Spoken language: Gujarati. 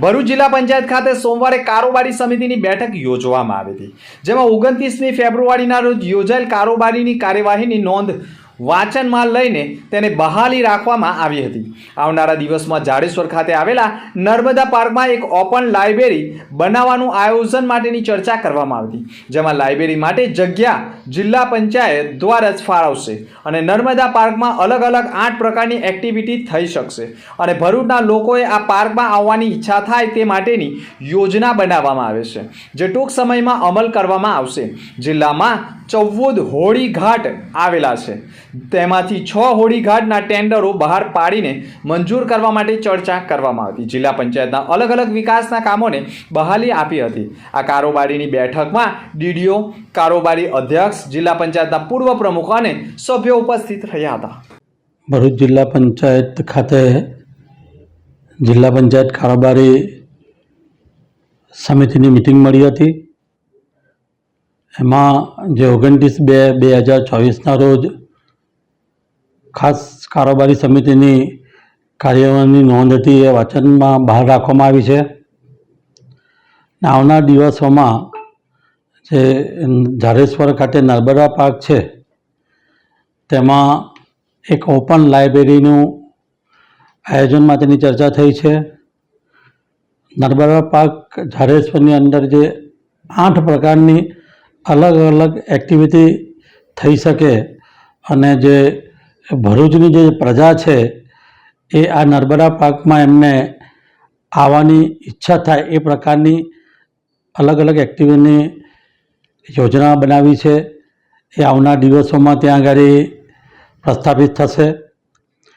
ભરૂચ જિલ્લા પંચાયત ખાતે સોમવારે કારોબારી સમિતિની બેઠક યોજવામાં આવી હતી, જેમાં ઓગણત્રીસમી ફેબ્રુઆરીના રોજ યોજાયેલ કારોબારીની કાર્યવાહીની નોંધ વાંચનમાં લઈને તેને બહાલી રાખવામાં આવી હતી. આવનારા દિવસમાં જાડેશ્વર ખાતે આવેલા નર્મદા પાર્કમાં એક ઓપન લાઇબ્રેરી બનાવવાનું આયોજન માટેની ચર્ચા કરવામાં આવી જેમાં લાઇબ્રેરી માટે જગ્યા જિલ્લા પંચાયત દ્વારા જ ફાળવશે અને નર્મદા પાર્કમાં અલગ અલગ આઠ પ્રકારની એક્ટિવિટી થઈ શકશે અને ભરૂચના લોકોએ આ પાર્કમાં આવવાની ઈચ્છા થાય તે માટેની યોજના બનાવવામાં આવે છે, જે ટૂંક સમયમાં અમલ કરવામાં આવશે. જિલ્લામાં ચૌદ હોળીઘાટ આવેલા છે. તેમાંથી છ હોળીઘાટના ટેન્ડરો બહાર પાડીને મંજૂર કરવા માટે ચર્ચા કરવામાં હતી જિલ્લા પંચાયતના અલગ અલગ વિકાસના કામોને બહાલી આપી હતી. આ કારોબારીની બેઠકમાં ડીડીઓ, કારોબારી અધ્યક્ષ, જિલ્લા પંચાયતના પૂર્વ પ્રમુખ અને સભ્યો ઉપસ્થિત રહ્યા હતા. ભરૂચ જિલ્લા પંચાયત ખાતે જિલ્લા પંચાયત કારોબારી સમિતિની મિટિંગ મળી હતી. એમાં જે ઓગણત્રીસ બે બે હજાર ચોવીસના રોજ ખાસ કારોબારી સમિતિની કાર્યવાહીની નોંધ હતી એ વાંચનમાં બહાર રાખવામાં આવી છે. આવનાર દિવસોમાં જે ઝારેશ્વર ખાતે નર્મદા પાર્ક છે, તેમાં એક ઓપન લાઇબ્રેરીનું આયોજન માટેની ચર્ચા થઈ છે. નર્મદા પાર્ક ઝારેશ્વરની અંદર જે આઠ પ્રકારની અલગ અલગ એક્ટિવિટી થઈ શકે અને જે ભરૂચની જે પ્રજા છે, એ આ નર્મદા પાર્કમાં એમને આવવાની ઈચ્છા થાય, એ પ્રકારની અલગ અલગ એક્ટિવિટીની યોજના બનાવી છે. એ આવનાર દિવસોમાં ત્યાં આગળ પ્રસ્થાપિત થશે.